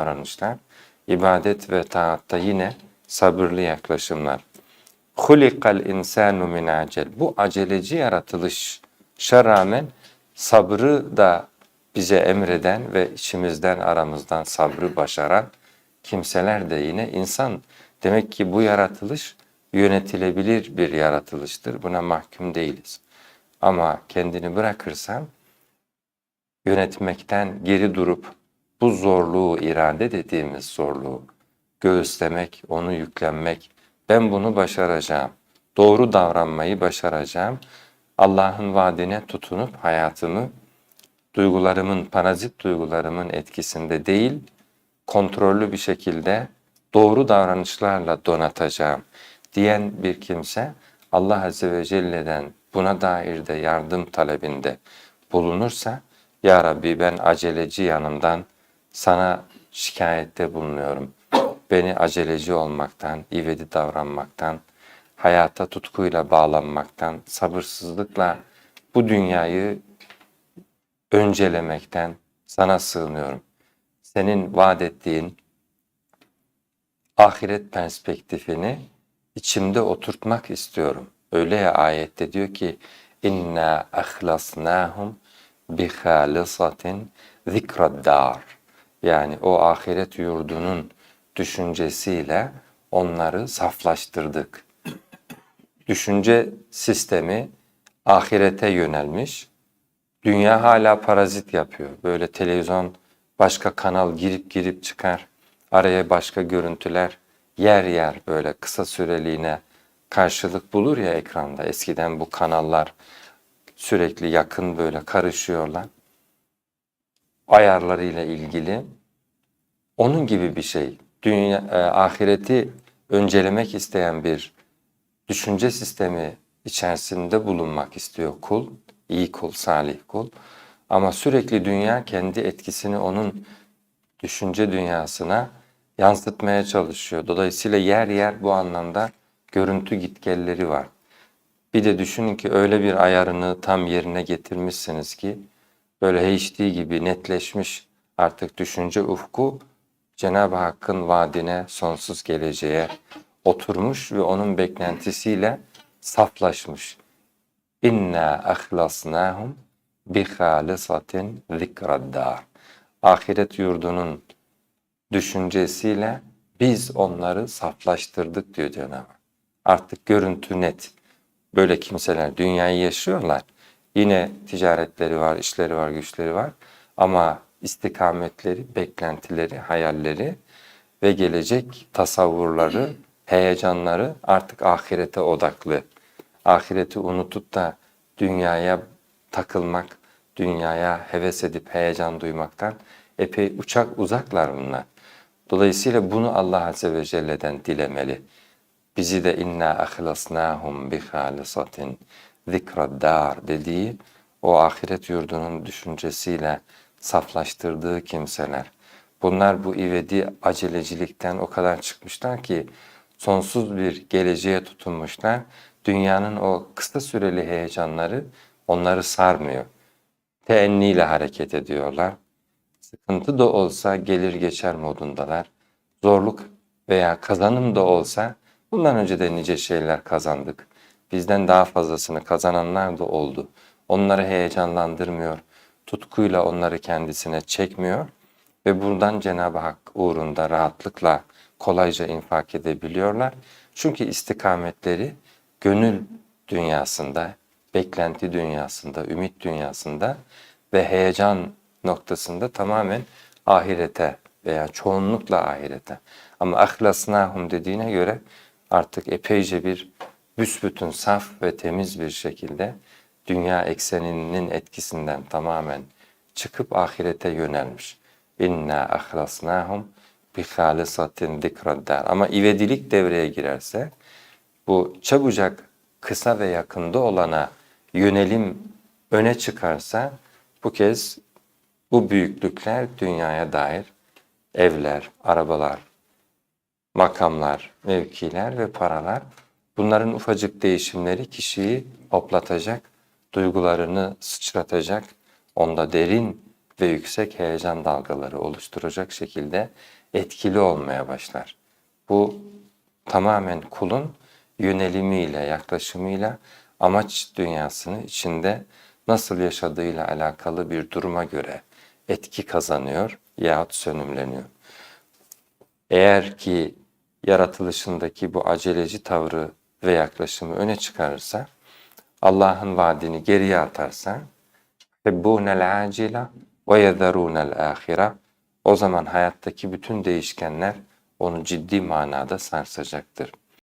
davranışlar. İbadet ve taatta yine sabırlı yaklaşımlar. Hulikal insanu min acel. Bu aceleci yaratılışa rağmen sabrı da bize emreden ve içimizden aramızdan sabrı başaran kimseler de yine insan. Demek ki bu yaratılış yönetilebilir bir yaratılıştır. Buna mahkum değiliz. Ama kendini bırakırsan yönetmekten geri durup bu zorluğu, irade dediğimiz zorluğu göğüslemek, onu yüklenmek, ben bunu başaracağım, doğru davranmayı başaracağım, Allah'ın vaadine tutunup hayatımı duygularımın, parazit duygularımın etkisinde değil, kontrollü bir şekilde doğru davranışlarla donatacağım diyen bir kimse Allah Azze ve Celle'den buna dair de yardım talebinde bulunursa Ya Rabbi ben aceleci yanımdan sana şikayette bulunuyorum. Beni aceleci olmaktan, ivedi davranmaktan, hayata tutkuyla bağlanmaktan, sabırsızlıkla bu dünyayı öncelemekten sana sığınıyorum. Senin vaat ettiğin ahiret perspektifini içimde oturtmak istiyorum. Öyle ya ayette diyor ki inna ahlasnahum bi halisatin zikraddar. Yani o ahiret yurdunun düşüncesiyle onları saflaştırdık. Düşünce sistemi ahirete yönelmiş. Dünya hala parazit yapıyor. Böyle televizyon başka kanal girip girip çıkar. Araya başka görüntüler yer yer böyle kısa süreliğine karşılık bulur ya ekranda. Eskiden bu kanallar sürekli yakın böyle karışıyorlar. Ayarlarıyla ilgili. Onun gibi bir şey. Dünya, e, ahireti öncelemek isteyen bir düşünce sistemi içerisinde bulunmak istiyor kul. iyi kul, salih kul. Ama sürekli dünya kendi etkisini onun düşünce dünyasına yansıtmaya çalışıyor. Dolayısıyla yer yer bu anlamda görüntü gitgelleri var. Bir de düşünün ki öyle bir ayarını tam yerine getirmişsiniz ki böyle HD gibi netleşmiş artık düşünce ufku Cenab-ı Hakk'ın vaadine, sonsuz geleceğe oturmuş ve onun beklentisiyle saflaşmış. İnna ahlasnahum bi halisatin zikraddar. Ahiret yurdunun düşüncesiyle biz onları saflaştırdık diyor Cenab-ı. Artık görüntü net. Böyle kimseler dünyayı yaşıyorlar. Yine ticaretleri var, işleri var, güçleri var. Ama istikametleri, beklentileri, hayalleri ve gelecek tasavvurları, heyecanları artık ahirete odaklı. Ahireti unutup da dünyaya takılmak, dünyaya heves edip heyecan duymaktan epey uçak uzaklar bunlar. Dolayısıyla bunu Allah Azze ve Celle'den dilemeli. Bizi de inna ahlasnahum bi halisatin zikraddar dediği o ahiret yurdunun düşüncesiyle saflaştırdığı kimseler. Bunlar bu ivedi acelecilikten o kadar çıkmışlar ki sonsuz bir geleceğe tutunmuşlar. Dünyanın o kısa süreli heyecanları onları sarmıyor. Teenniyle hareket ediyorlar. Sıkıntı da olsa gelir geçer modundalar. Zorluk veya kazanım da olsa bundan önce de nice şeyler kazandık. Bizden daha fazlasını kazananlar da oldu. Onları heyecanlandırmıyor, tutkuyla onları kendisine çekmiyor ve buradan Cenab-ı Hak uğrunda rahatlıkla kolayca infak edebiliyorlar. Çünkü istikametleri gönül dünyasında, beklenti dünyasında, ümit dünyasında ve heyecan noktasında tamamen ahirete veya çoğunlukla ahirete. Ama ahlasnahum dediğine göre artık epeyce bir büsbütün saf ve temiz bir şekilde dünya ekseninin etkisinden tamamen çıkıp ahirete yönelmiş. İnna ahlasnahum bi halisatin zikraddar. Ama ivedilik devreye girerse bu çabucak kısa ve yakında olana yönelim öne çıkarsa bu kez bu büyüklükler dünyaya dair evler, arabalar, makamlar, mevkiler ve paralar bunların ufacık değişimleri kişiyi hoplatacak, duygularını sıçratacak, onda derin ve yüksek heyecan dalgaları oluşturacak şekilde etkili olmaya başlar. Bu tamamen kulun yönelimiyle, yaklaşımıyla amaç dünyasını içinde nasıl yaşadığıyla alakalı bir duruma göre etki kazanıyor yahut sönümleniyor. Eğer ki yaratılışındaki bu aceleci tavrı ve yaklaşımı öne çıkarırsa, Allah'ın vaadini geriye atarsa, acila ve yezerûnel âhira o zaman hayattaki bütün değişkenler onu ciddi manada sarsacaktır.